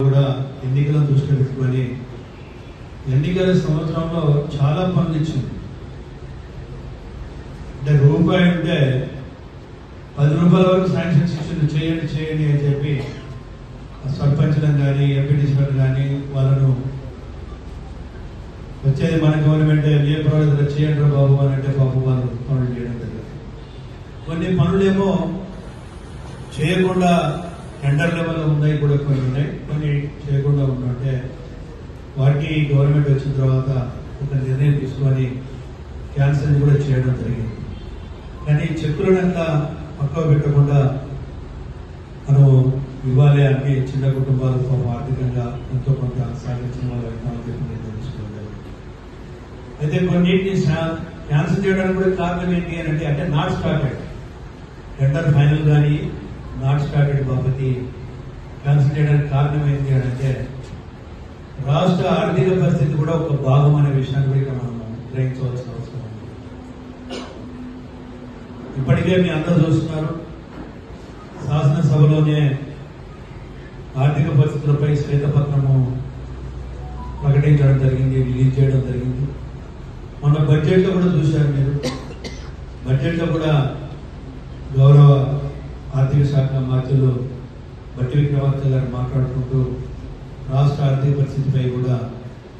కూడా ఎన్నికలను దృష్టిలో పెట్టుకొని ఎన్నికల సంవత్సరంలో చాలా పనులు ఇచ్చింది. అంటే రూపాయి ఉంటే పది రూపాయల వరకు శాంక్షన్స్ ఇచ్చింది చేయండి చేయండి అని చెప్పి సర్పంచ్లను కానీ ఎంపీటీసీలను కానీ వాళ్ళను వచ్చేది మన గవర్నమెంట్ ఏ ప్రాజెక్టులు చేయండి రా బాబు అని అంటే బాబు వాళ్ళు పనులు చేయడం జరిగింది. కొన్ని పనులేమో చేయకుండా టెండర్ లెవెల్లో ఉన్నాయి కూడా కొన్ని ఉన్నాయి. కొన్ని చేయకుండా ఉన్నట్టే వాటికి గవర్నమెంట్ వచ్చిన తర్వాత ఒక నిర్ణయం తీసుకొని క్యాన్సిల్ కూడా చేయడం జరిగింది. కానీ చెక్కులనంతా పక్కకు పెట్టకుండా మనం ఇవ్వాలి అన్ని చిన్న కుటుంబాలు ఆర్థికంగా ఎంతో కొంత సాగించిన వాళ్ళు అవుతామని చెప్పి నిర్ణయం తీసుకోవడం జరిగింది. అయితే కొన్నింటిని క్యాన్సిల్ చేయడానికి కూడా కారణం ఏంటి అని అంటే అంటే నాట్ స్టార్టెడ్ టెండర్ ఫైనల్ కానీ నాట్ స్టార్టెడ్ బాపతి క్యాన్సిల్ చేయడానికి కారణం ఏంటి అని అంటే రాష్ట్ర ఆర్థిక పరిస్థితి కూడా ఒక భాగం అనే విషయాన్ని కూడా ఇక్కడ మనం గ్రహించవలసిన అవసరం ఉంది. ఇప్పటికే మీ అందరూ చూస్తున్నారు శాసనసభలోనే ఆర్థిక పరిస్థితులపై శ్వేతపత్రము ప్రకటించడం జరిగింది రిలీజ్ చేయడం జరిగింది. మన బడ్జెట్లో కూడా చూశారు మీరు. బడ్జెట్లో కూడా గౌరవ ఆర్థిక శాఖ మంత్రులు బట్టి విక్రమార్క గారు మాట్లాడుకుంటూ రాష్ట్ర ఆర్థిక పరిస్థితిపై కూడా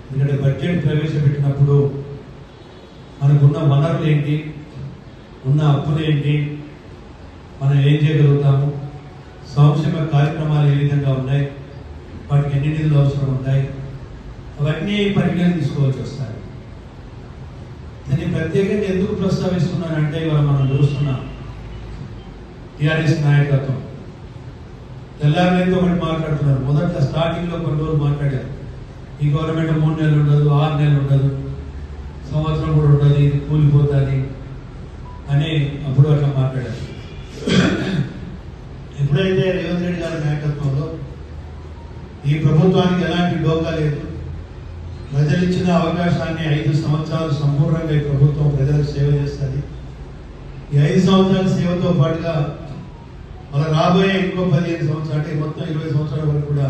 ఎందుకంటే బడ్జెట్ ప్రవేశపెట్టినప్పుడు మనకున్న వనరులు ఏంటి ఉన్న అప్పులు ఏంటి మనం ఏం చేయగలుగుతాము సంక్షేమ కార్యక్రమాలు ఏ విధంగా ఉన్నాయి వాటికి ఎన్ని నిధులు అవసరం ఉంటాయి అవన్నీ పరిగణన తీసుకోవాల్సి వస్తాయి దాన్ని ప్రత్యేకంగా ఎందుకు ప్రస్తావిస్తున్నానంటే ఇవాళ మనం చూస్తున్నాం. టీఆర్ఎస్ నాయకత్వం. తెల్లారితో ఒకటి మాట్లాడుతున్నారు. మొదట స్టార్టింగ్లో కొన్ని రోజులు మాట్లాడారు. ఈ గవర్నమెంట్ మూడు నెలలు ఉండదు ఆరు నెలలు ఉండదు సంవత్సరం కూడా ఉండదు ఇది కూలిపోతుంది అని అప్పుడు అట్లా మాట్లాడారు. ఎప్పుడైతే రేవంత్ రెడ్డి గారి నాయకత్వంలో ఈ ప్రభుత్వానికి ఎలాంటి డోకా లేదు ప్రజలు ఇచ్చిన అవకాశాన్ని ఐదు సంవత్సరాలు సంపూర్ణంగా ఈ ప్రభుత్వం ప్రజలకు సేవ చేస్తుంది. ఈ ఐదు సంవత్సరాల సేవతో పాటుగా మన రాబోయే ఇంకో పదిహేను సంవత్సరాలు అంటే మొత్తం ఇరవై సంవత్సరాల వరకు కూడా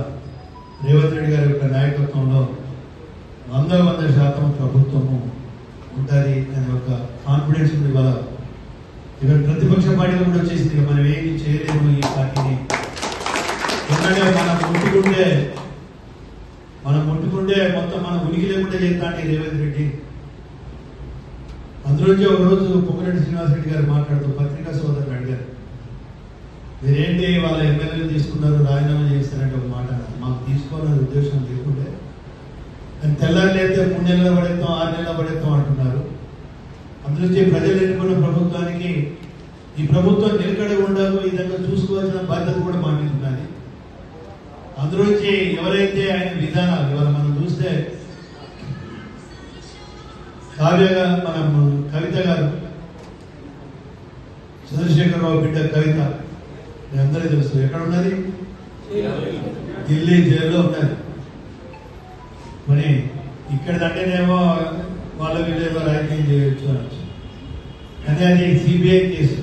రేవంత్ రెడ్డి గారి యొక్క నాయకత్వంలో వంద వంద శాతం ప్రభుత్వము ఉంటుంది అనే ఒక కాన్ఫిడెన్స్ ఉంది ఇవాళ ఇక్కడ ప్రతిపక్ష పార్టీలు కూడా వచ్చేసింది. మనం ఏమి చేయలేము ఈ పార్టీని. ఎందుకంటే మనం ముట్టుకుంటే మనం ముట్టుకుంటే మొత్తం మనం ఉనికి లేకుండా చేస్తాండి రేవంత్ రెడ్డి. అందులోంచి ఒక రోజు పొంగిరెడ్డి శ్రీనివాసరెడ్డి గారు మాట్లాడుతూ పత్రికా సోదరులు అడిగారు మీరేంటి వాళ్ళ ఎమ్మెల్యేలు తీసుకున్నారు రాజీనామా చేస్తారంటే ఒక మాట మాకు తీసుకోవాలనే ఉద్దేశం లేకుంటే కానీ తెల్లారి లేతే మూడు నెలల పడేస్తాం ఆరు నెలల పడేస్తాం అంటున్నారు. అందులోంచి ప్రజలు ఎన్నుకున్న ప్రభుత్వానికి ఈ ప్రభుత్వం నిలకడ ఉండదు ఈ విధంగా చూసుకోవాల్సిన బాధ్యత కూడా మా మీద ఉన్నది అందులోంచి ఎవరైతే ఆయన విధానాలు ఇవాళ మనం చూస్తే కావ్యగా మనం కవిత గారు చంద్రశేఖరరావు బిడ్డ కవిత మీ అందరికీ తెలుసు. ఎక్కడ ఉన్నది ఢిల్లీ జైల్లో ఉన్నది. మరి ఇక్కడ ఇక్కడదంటేనేమో వాళ్ళ వీళ్ళు ఏదో రాజకీయం చేయొచ్చు అనొచ్చు. కానీ అది సిబిఐ కేసు.